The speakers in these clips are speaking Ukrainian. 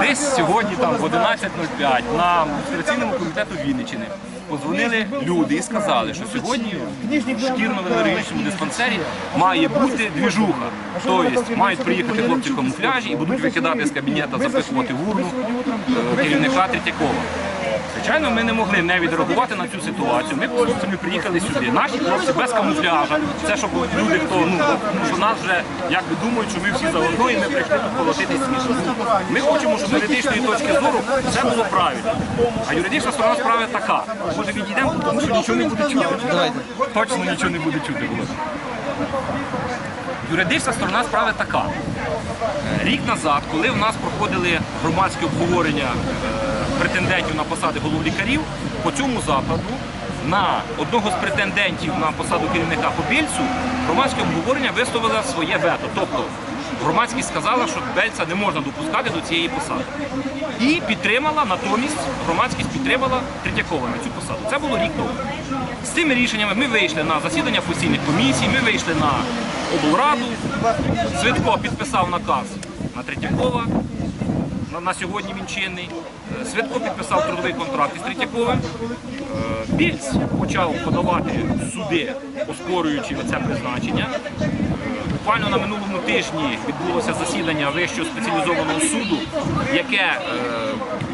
Десь сьогодні там в 11.05 на адміністраційному комітету Вінниччини подзвонили люди і сказали, що сьогодні в шкірно-венерологічному диспансері має бути двіжуха. Тобто мають приїхати хлопці в камуфляжі і будуть викидати з кабінету, записувати в урну е, керівника Третьякова. Звичайно, ми не могли не відреагувати на цю ситуацію. Ми просто ми приїхали сюди. Наші хлопці без камуфляжа. Це щоб люди, хто ну що нас вже якби думають, що ми всі заодно і ми прийшли тут колотити смішно. Ми хочемо, щоб з юридичної точки зору все було правильно. А юридична сторона справи така. Може відійдемо, тому що нічого не буде чути. Точно нічого не буде чути. Юридична сторона справи така. Рік назад, коли в нас проходили громадські обговорення е, претендентів на посади головлікарів, по цьому закладу на одного з претендентів на посаду керівника по Більцю громадське обговорення висловило своє вето. Тобто громадськість сказала, що Бельця не можна допускати до цієї посади. І підтримала, натомість громадськість підтримала Третьякова на цю посаду. Це було рік тому. З цими рішеннями ми вийшли на засідання постійних комісій, ми вийшли на облраду. Свитко підписав наказ на Третьякова. На, сьогодні він чинний. Е, Свитко підписав трудовий контракт із Третьяковим. Е, Більць почав подавати суди, оспорюючи це призначення. Е, Буквально на минулому тижні відбулося засідання Вищого спеціалізованого суду, яке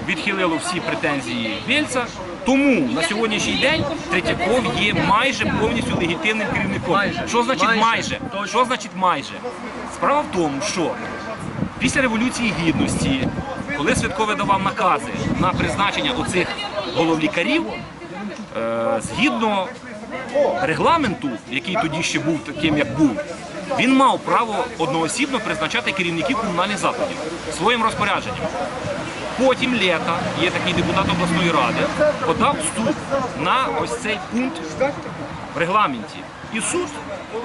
відхилило всі претензії Більця. Тому на сьогоднішній день Третьяков є майже повністю легітимним керівником. Майже. Що значить Майже. майже? Що значить майже? Справа в тому, що після Революції Гідності, коли Святковий давав накази на призначення оцих головлікарів, е, згідно регламенту, який тоді ще був таким, як був, він мав право одноосібно призначати керівників комунальних закладів своїм розпорядженням. Потім лєта, є такий депутат обласної ради, подав суд на ось цей пункт в регламенті. І суд,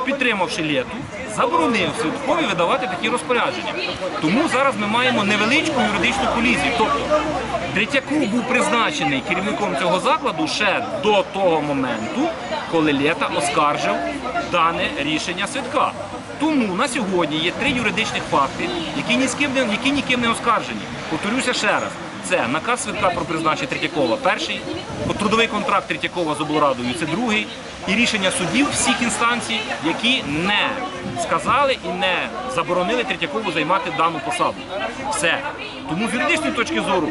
підтримавши лєту, заборонив Святкові видавати такі розпорядження. Тому зараз ми маємо невеличку юридичну колізію. Тобто Третьяков був призначений керівником цього закладу ще до того моменту, коли лєта оскаржив дане рішення Святка. Тому на сьогодні є три юридичних факти, які ні з ким не які ніким не оскаржені. Повторюся ще раз. Це наказ Свитка про призначення Третьякова перший, трудовий контракт Третьякова з облрадою це другий, і рішення судів всіх інстанцій, які не сказали і не заборонили Третьякову займати дану посаду. Все. Тому з юридичної точки зору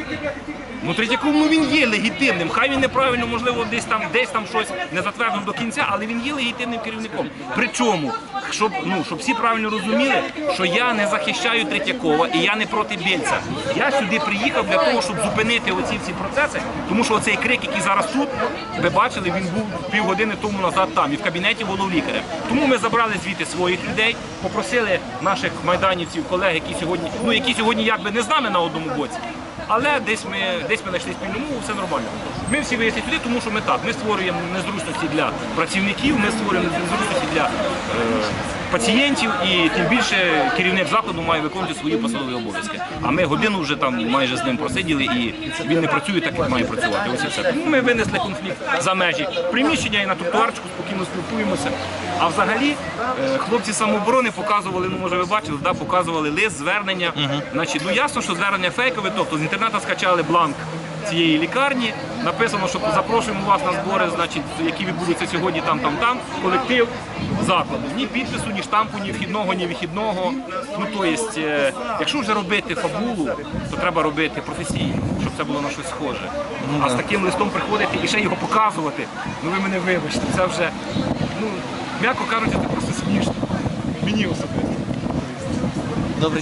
Ну, Третьяков, ну він є легітимним. Хай він неправильно, можливо, десь там десь там щось не затверджено до кінця, але він є легітимним керівником. Причому, щоб ну щоб всі правильно розуміли, що я не захищаю Третьякова і я не проти Бєльця. Я сюди приїхав для того, щоб зупинити оці всі процеси, тому що оцей крик, який зараз тут, ви бачили, він був півгодини тому назад там і в кабінеті головлікаря. Тому ми забрали звідти своїх людей, попросили наших майданівців, колег, які сьогодні, ну які сьогодні якби не з нами на одному боці. Але десь ми десь ми знайшли спільну мову, все нормально. Ми всі вийшли сюди, тому що ми так. Ми створюємо незручності для працівників, ми створюємо незручності для е, пацієнтів, і тим більше керівник закладу має виконувати свої посадові обов'язки. А ми годину вже там майже з ним просиділи, і він не працює так, як має працювати. Ось і все. Тому ми винесли конфлікт за межі приміщення і на тротуарчику спокійно спілкуємося. А взагалі е, хлопці самооборони показували, ну може ви бачили, да, показували лист, звернення. Значить, ну ясно, що звернення фейкове, тобто з інтернету скачали бланк цієї лікарні. Написано, що запрошуємо вас на збори, значить, які відбудуться сьогодні там, там, там, колектив закладу. Ні підпису, ні штампу, ні вхідного, ні вихідного. Ну то єсть, е, якщо вже робити фабулу, то треба робити професійно, щоб це було на щось схоже. а з таким листом приходити і ще його показувати, ну ви мене вибачте, це вже, ну, м'яко кажучи, це просто смішно. Мені особисто. Добре.